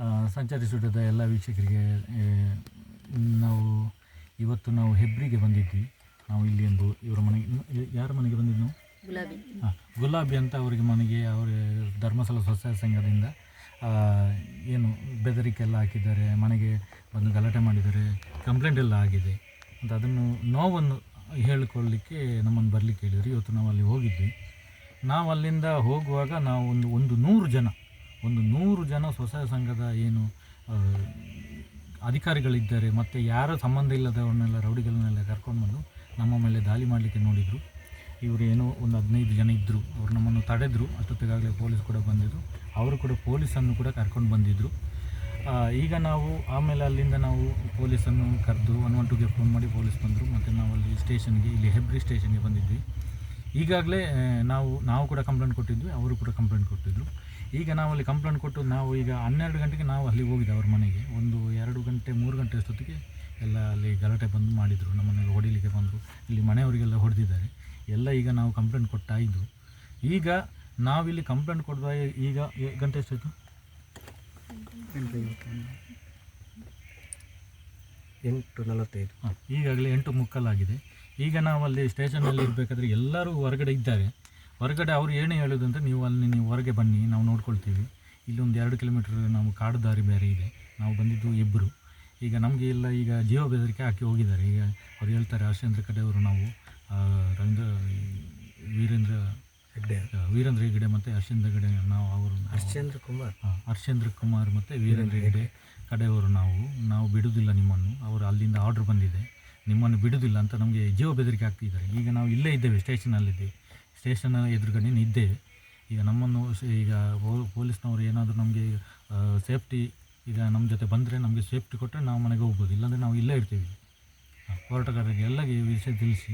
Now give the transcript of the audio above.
ಆ, ಸಂಚಾರಿ ಸುಡದ ಎಲ್ಲ ವೀಕ್ಷಕರಿಗೆ ನಾವು ಇವತ್ತು ನಾವು ಹೆಬ್ರಿಗೆ ಬಂದಿದ್ವಿ. ನಾವು ಇಲ್ಲಿ ಒಂದು ಇವರ ಮನೆಗೆ ಯಾರ ಮನೆಗೆ ಬಂದಿದ್ದು ನಾವು? ಗುಲಾಬಿ. ಹಾಂ ಗುಲಾಬಿ ಅಂತ ಅವರಿಗೆ ಮನೆಗೆ ಅವರ ಧರ್ಮಸ್ಥಳ ಸ್ವಸಹಾಯ ಸಂಘದಿಂದ ಏನು ಬೆದರಿಕೆ ಎಲ್ಲ ಹಾಕಿದ್ದಾರೆ ಮನೆಗೆ ಬಂದು ಗಲಾಟೆ ಮಾಡಿದ್ದಾರೆ ಕಂಪ್ಲೇಂಟ್ ಎಲ್ಲ ಆಗಿದೆ ಅಂತ ಅದನ್ನು ನೋವನ್ನು ಹೇಳಿಕೊಳ್ಳಲಿಕ್ಕೆ ನಮ್ಮನ್ನು ಬರಲಿಕ್ಕೆ ಹೇಳಿದರು. ಇವತ್ತು ನಾವು ಅಲ್ಲಿ ಹೋಗಿದ್ವಿ. ನಾವು ಅಲ್ಲಿಂದ ಹೋಗುವಾಗ ನಾವು ಒಂದು ಒಂದು ನೂರು ಜನ ಒಂದು ನೂರು ಜನ ಸ್ವಸಹಾಯ ಸಂಘದ ಏನು ಅಧಿಕಾರಿಗಳಿದ್ದಾರೆ, ಮತ್ತು ಯಾರ ಸಂಬಂಧ ಇಲ್ಲದವ್ರನ್ನೆಲ್ಲ, ರೌಡಿಗಳನ್ನೆಲ್ಲ ಕರ್ಕೊಂಡು ಬಂದು ನಮ್ಮ ಮೇಲೆ ದಾಳಿ ಮಾಡಲಿಕ್ಕೆ ನೋಡಿದರು. ಇವರು ಏನೋ ಒಂದು ಹದಿನೈದು ಜನ ಇದ್ದರು ಅವ್ರು ನಮ್ಮನ್ನು ತಡೆದರು. ಅಷ್ಟೊತ್ತಿಗಾಗಲೇ ಪೊಲೀಸ್ ಕೂಡ ಬಂದಿದ್ದರು ಅವರು ಕೂಡ ಪೊಲೀಸನ್ನು ಕೂಡ ಕರ್ಕೊಂಡು ಬಂದಿದ್ದರು ಈಗ ನಾವು ಆಮೇಲೆ ಅಲ್ಲಿಂದ ನಾವು ಪೊಲೀಸನ್ನು ಕರೆದು ಒನ್ ಒನ್ ಟುಗೆ ಫೋನ್ ಮಾಡಿ ಪೊಲೀಸ್ ಬಂದರು. ಮತ್ತು ನಾವು ಅಲ್ಲಿ ಸ್ಟೇಷನ್ಗೆ, ಇಲ್ಲಿ ಹೆಬ್ರಿ ಸ್ಟೇಷನ್ಗೆ ಬಂದಿದ್ವಿ. ಈಗಾಗಲೇ ನಾವು ನಾವು ಕೂಡ ಕಂಪ್ಲೇಂಟ್ ಕೊಟ್ಟಿದ್ವಿ ಅವರು ಕೂಡ ಕಂಪ್ಲೇಂಟ್ ಕೊಟ್ಟಿದ್ದರು ಈಗ ನಾವು ಅಲ್ಲಿ ಕಂಪ್ಲೇಂಟ್ ಕೊಟ್ಟು ನಾವು ಈಗ ಹನ್ನೆರಡು ಗಂಟೆಗೆ ನಾವು ಅಲ್ಲಿ ಹೋಗಿದ್ದೆ ಅವ್ರ ಮನೆಗೆ. ಒಂದು ಎರಡು ಗಂಟೆ ಮೂರು ಗಂಟೆ ಅಷ್ಟೊತ್ತಿಗೆ ಎಲ್ಲ ಅಲ್ಲಿ ಗಲಾಟೆ ಬಂದು ಮಾಡಿದರು. ನಮ್ಮನ್ನೆಲ್ಲ ಹೊಡಿಲಿಕ್ಕೆ ಬಂದರು. ಇಲ್ಲಿ ಮನೆಯವರಿಗೆಲ್ಲ ಹೊಡೆದಿದ್ದಾರೆ. ಎಲ್ಲ ಈಗ ನಾವು ಕಂಪ್ಲೇಂಟ್ ಕೊಟ್ಟಾಯಿತು ಈಗ ನಾವಿಲ್ಲಿ ಕಂಪ್ಲೇಂಟ್ ಕೊಡುವ ಈಗ ಗಂಟೆ ಎಷ್ಟಾಯಿತು? ಎಂಟು ನಲವತ್ತೈದು. ಹಾಂ ಈಗಾಗಲೇ ಎಂಟು ಮುಕ್ಕಲಾಗಿದೆ. ಈಗ ನಾವು ಅಲ್ಲಿ ಸ್ಟೇಷನಲ್ಲಿ ಇರಬೇಕಾದ್ರೆ ಎಲ್ಲರೂ ಹೊರಗಡೆ ಇದ್ದಾರೆ. ಹೊರಗಡೆ ಅವ್ರು ಏನೇ ಹೇಳೋದು ಅಂತ ನೀವು ಅಲ್ಲಿ ನೀವು ಹೊರಗೆ ಬನ್ನಿ ನಾವು ನೋಡ್ಕೊಳ್ತೀವಿ. ಇಲ್ಲೊಂದು ಎರಡು ಕಿಲೋಮೀಟ್ರ್ ನಾವು ಕಾಡು ದಾರಿ ಬೇರೆ ಇದೆ. ನಾವು ಬಂದಿದ್ದು ಇಬ್ಬರು ಈಗ ನಮಗೆ ಎಲ್ಲ ಈಗ ಜೀವ ಬೆದರಿಕೆ ಹಾಕಿ ಹೋಗಿದ್ದಾರೆ. ಈಗ ಅವ್ರು ಹೇಳ್ತಾರೆ ಹರ್ಷೇಂದ್ರ ಕಡೆಯವರು ನಾವು ರವೀಂದ್ರ ರಂಗ ವೀರೇಂದ್ರ ಹೆಗ್ಡೆ. ವೀರೇಂದ್ರ ಹೆಗ್ಡೆ ಮತ್ತು ಹರ್ಷೇಂದ್ರ ಹೆಗಡೆ ನಾವು ಅವರು ಹರ್ಷೇಂದ್ರ ಕುಮಾರ್. ಹಾಂ ಹರ್ಷೇಂದ್ರ ಕುಮಾರ್ ಮತ್ತು ವೀರೇಂದ್ರ ಹೆಗ್ಡೆ ಕಡೆಯವರು ನಾವು. ನಾವು ಬಿಡುವುದಿಲ್ಲ ನಿಮ್ಮನ್ನು. ಅವರು ಅಲ್ಲಿಂದ ಆರ್ಡ್ರ್ ಬಂದಿದೆ. ನಿಮ್ಮನ್ನು ಬಿಡೋದಿಲ್ಲ ಅಂತ ನಮಗೆ ಜೀವ ಬೆದರಿಕೆ ಆಗ್ತಿದ್ದಾರೆ ಈಗ ನಾವು ಇಲ್ಲೇ ಇದ್ದೇವೆ ಸ್ಟೇಷನಲ್ಲಿದ್ದೇವೆ ಸ್ಟೇಷನ್ ಎದುರುಗಡೆ ಇದ್ದೇವೆ ಈಗ ನಮ್ಮನ್ನು ಈಗ ಪೊಲೀಸ್ನವರು ಏನಾದರೂ ನಮಗೆ ಸೇಫ್ಟಿ ಈಗ ನಮ್ಮ ಜೊತೆ ಬಂದರೆ ನಮಗೆ ಸೇಫ್ಟಿ ಕೊಟ್ಟರೆ ನಾವು ಮನೆಗೆ ಹೋಗ್ಬೋದು. ಇಲ್ಲಾಂದರೆ ನಾವು ಇಲ್ಲೇ ಇರ್ತೀವಿ. ಹಾಂ, ಹೋರಾಟಗಾರರಿಗೆ ಎಲ್ಲ ಈ ವಿಷಯ ತಿಳಿಸಿ.